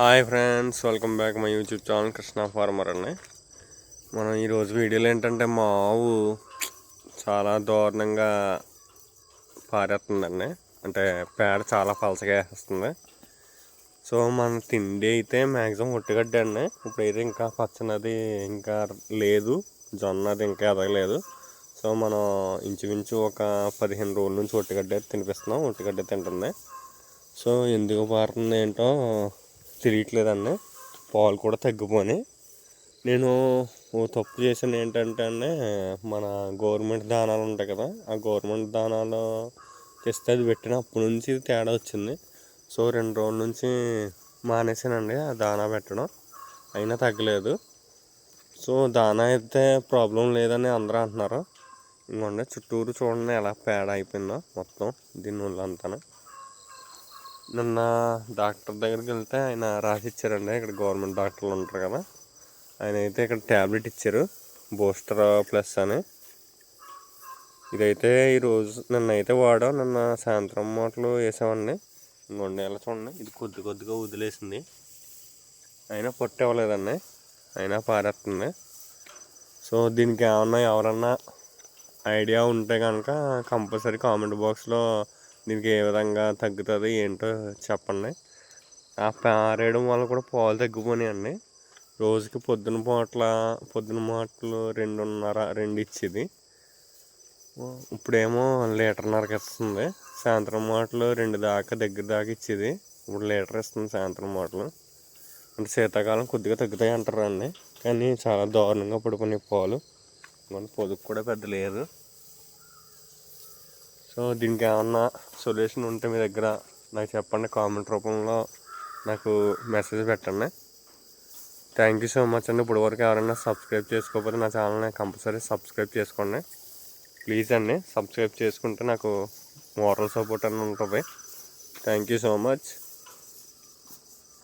Hi friends welcome back my YouTube channel Krishna farmer అండి. మనం ఈరోజు వీడియోలో ఏంటంటే మా ఆవు చాలా దారుణంగా పారేస్తుందండి. అంటే పేడ చాలా పలసగా వేస్తుంది. సో మన తిండి అయితే మ్యాక్సిమం ఒట్టిగడ్డ అండి ఇప్పుడైతే ఇంకా పచ్చనది ఇంకా లేదు జొన్న అది ఇంకా ఎదగలేదు. సో మనం ఇంచుమించు ఒక పదిహేను రోజుల నుంచి ఒట్టిగడ్డ తినిపిస్తున్నాం ఒట్టిగడ్డ తింటుంది. సో ఎందుకు పారుతుంది ఏంటో తెలియట్లేదండి పాలు కూడా తగ్గిపోయి నేను ఓ తప్పు చేసిన ఏంటంటే అండి మన గవర్నమెంట్ దానాలు ఉంటాయి కదా ఆ గవర్నమెంట్ దానాలు తెస్తే అది పెట్టినప్పటి నుంచి తేడా వచ్చింది. సో రెండు రోజుల నుంచి మానేసానండి ఆ దానా పెట్టడం. అయినా తగ్గలేదు. సో దానా అయితే ప్రాబ్లం లేదని అందరూ అంటున్నారు. ఇంకోండి చుట్టూరు చూడండి ఎలా పేడ అయిపోయిందో మొత్తం దీని ఒళ్ళంతా నిన్న డాక్టర్ దగ్గరికి వెళ్తే ఆయన రాసి ఇచ్చారండి ఇక్కడ గవర్నమెంట్ డాక్టర్లు ఉంటారు కదా. ఆయన అయితే ఇక్కడ ట్యాబ్లెట్ ఇచ్చారు. బూస్టర్ ప్లస్ అని. ఇదైతే ఈరోజు నిన్న అయితే వాడాం. నిన్న సాయంత్రం మూటలు వేసామండి. ఇంకొండ చూడండి. ఇది కొద్ది కొద్దిగా వదిలేసింది. అయినా పొట్టు ఇవ్వలేదండి. అయినా పారేస్తుంది. సో దీనికి ఏమన్నా ఎవరన్నా ఐడియా ఉంటే కనుక కంపల్సరీ కామెంట్ బాక్స్లో దీనికి ఏ విధంగా తగ్గుతుంది ఏంటో చెప్పండి. ఆ పారేయడం వల్ల కూడా పాలు తగ్గిపోయినాయండి. రోజుకి పొద్దున పూట్ల పొద్దున మాటలు రెండున్నర రెండు ఇచ్చేది ఇప్పుడేమో లీటర్న్నరకి ఇస్తుంది. సాయంత్రం మాటలు రెండు దాకా దగ్గర దాకా ఇచ్చేది. ఇప్పుడు లీటర్ ఇస్తుంది సాయంత్రం మాటలు. అంటే శీతాకాలం కొద్దిగా తగ్గుతాయి అంటారు అండి కానీ చాలా దారుణంగా పడిపోయినాయి పాలు. పొదుపు కూడా పెద్ద లేదు సో దీనికి ఏమన్నా సొల్యూషన్ ఉంటే మీ దగ్గర నాకు చెప్పండి కామెంట్ రూపంలో నాకు మెసేజ్ పెట్టండి. థ్యాంక్ యూ సో మచ్ అండి. ఇప్పుడు వరకు ఎవరైనా సబ్స్క్రైబ్ చేసుకోకపోతే నా ఛానల్ని కంపల్సరీ సబ్స్క్రైబ్ చేసుకోండి. ప్లీజ్ అండి సబ్స్క్రైబ్ చేసుకుంటే నాకు మోరల్ సపోర్ట్ అని ఉంటుంది. Thank you so much